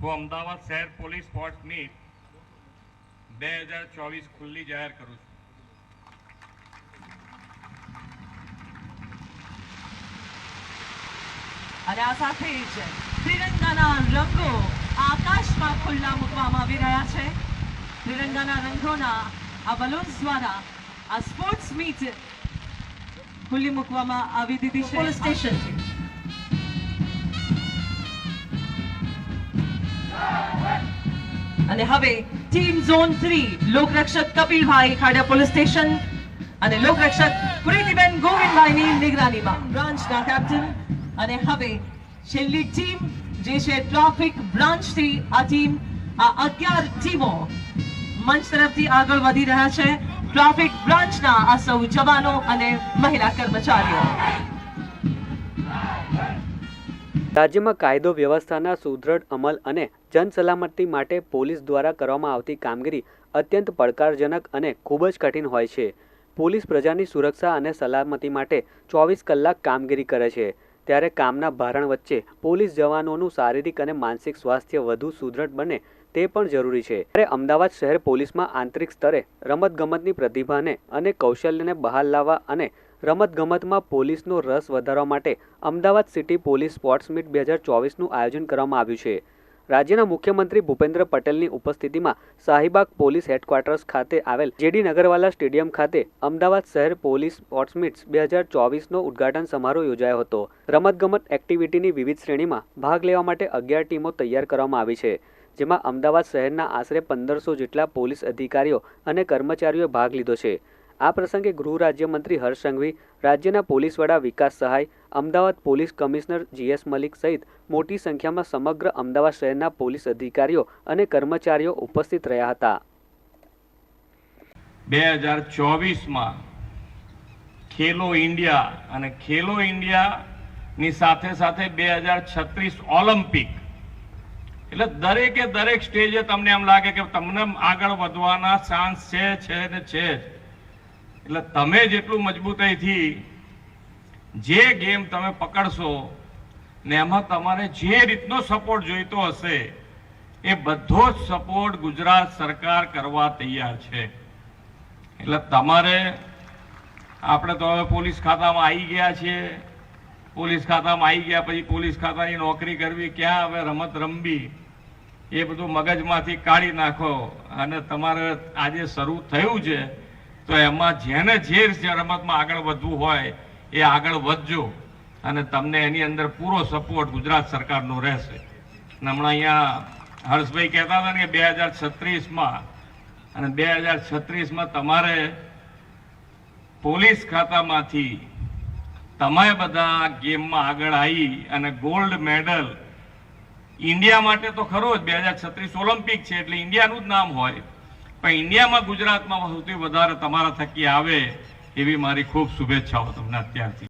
હું અમદાવાદ શહેર police sports meet બે હજાર ચોવીસ ખુલ્લી જાહેર કરું છું અને આ સાથે જ ત્રિરંગાના રંગો આકાશમાં ખુલ્લા મૂકવામાં આવી રહ્યા છે. ત્રિરંગાના રંગોના આ બલૂન્સ દ્વારા આ સ્પોર્ટ્સ મીટ ખુલ્લી મૂકવામાં આવી દીધી છે. સ્ટેશન સ્ટેશનથી અને હવે ટીમ ઝોન થ્રી લોકરક્ષક કપિલભાઈ ખાડિયા પોલીસ સ્ટેશન અને લોકરક્ષક પ્રીતિબેન ગોવિંદભાઈની નિગરાનીમાં. બ્રાન્ચના કેપ્ટન અને હવે છેલ્લી ટીમ જે છે ટ્રાફિક બ્રાન્ચથી આ ટીમ આ અગિયાર ટીમો મંચ તરફથી આગળ વધી રહ્યા છે. ટ્રાફિક બ્રાન્ચના આ સૌ જવાનો અને મહિલા કર્મચારીઓ. રાજ્યમાં કાયદો વ્યવસ્થાના સુદૃઢ અમલ અને જનસલામતી માટે પોલીસ દ્વારા કરવામાં આવતી કામગીરી અત્યંત પડકારજનક અને ખૂબ જ કઠિન હોય છે. પોલીસ પ્રજાની સુરક્ષા અને સલામતી માટે ચોવીસ કલાક કામગીરી કરે છે. ત્યારે કામના ભારણ વચ્ચે પોલીસ જવાનોનું શારીરિક અને માનસિક સ્વાસ્થ્ય વધુ સુદૃઢ બને તે પણ જરૂરી છે. ત્યારે અમદાવાદ શહેર પોલીસમાં આંતરિક સ્તરે રમતગમતની પ્રતિભાને અને કૌશલ્યને બહાર લાવવા અને રમતગમતમાં પોલીસનો રસ વધારવા માટે Ahmedabad city police sports meet બે હજાર ચોવીસનું આયોજન કરવામાં આવ્યું છે. રાજ્યના મુખ્યમંત્રી ભૂપેન્દ્ર પટેલની ઉપસ્થિતિમાં શાહીબાગ પોલીસ હેડક્વાર્ટર્સ ખાતે આવેલ જેડી નગરવાલા સ્ટેડિયમ ખાતે અમદાવાદ શહેર પોલીસ સ્પોર્ટ્સ મીટ્સ બે હજાર ચોવીસનો ઉદ્ઘાટન સમારોહ યોજાયો હતો. રમતગમત એક્ટિવિટીની વિવિધ શ્રેણીમાં ભાગ લેવા માટે અગિયાર ટીમો તૈયાર કરવામાં આવી છે, જેમાં અમદાવાદ શહેરના આશરે પંદરસો જેટલા પોલીસ અધિકારીઓ અને કર્મચારીઓએ ભાગ લીધો છે. આ પ્રસંગે ગૃહ રાજ્યમંત્રી હર્ષ સંઘવી, રાજ્યના પોલીસ વડા Vikas Sahay, Ahmedabad police commissioner GS Malik સહિત મોટી સંખ્યામાં સમગ્ર અમદાવાદ શહેરના પોલીસ અધિકારીઓ અને કર્મચારીઓ ઉપસ્થિત રહ્યા હતા. બે હજાર ચોવીસમાં ખેલો ઇન્ડિયા અને ખેલો ઇન્ડિયાની સાથે સાથે બે હજાર છત્રીસ ઓલિમ્પિક. એટલે દરેકે દરેક સ્ટેજે તમને એમ લાગે કે તમને આગળ વધવાના ચાન્સ છે છે ને છે જ. એટલે તમે જેટલું મજબૂતાઈથી જે ગેમ તમે પકડશો ને એમાં તમારે જે રીતનો સપોર્ટ જોઈતો હશે, એ બધો જ સપોર્ટ ગુજરાત સરકાર કરવા તૈયાર છે. એટલે તમારે, આપણે તો હવે પોલીસ ખાતામાં આવી ગયા છીએ. પોલીસ ખાતામાં આવી ગયા પછી પોલીસ ખાતાની નોકરી કરવી, ક્યાં હવે રમત રમવી, એ બધું મગજમાંથી કાઢી નાખો. અને તમારે આજે શરૂ થયું છે તો એમાં જેને જે રમતમાં આગળ વધવું હોય એ આગળ વધજો અને તમને એની અંદર પૂરો સપોર્ટ ગુજરાત સરકારનો રહેશે. અને હમણાં અહીંયા હર્ષભાઈ કહેતા હતા ને કે બે હજાર છત્રીસમાં અને બે હજાર છત્રીસમાં તમારે પોલીસ ખાતામાંથી તમે બધા ગેમમાં આગળ આવી અને ગોલ્ડ મેડલ ઇન્ડિયા માટે તો ખરો જ બે હજાર છત્રીસ ઓલિમ્પિક છે એટલે ઇન્ડિયાનું જ નામ હોય. પણ ઇન્ડિયામાં ગુજરાતમાં સૌથી વધારે તમારા થકી આવે એવી મારી ખૂબ શુભેચ્છાઓ તમને અત્યારથી.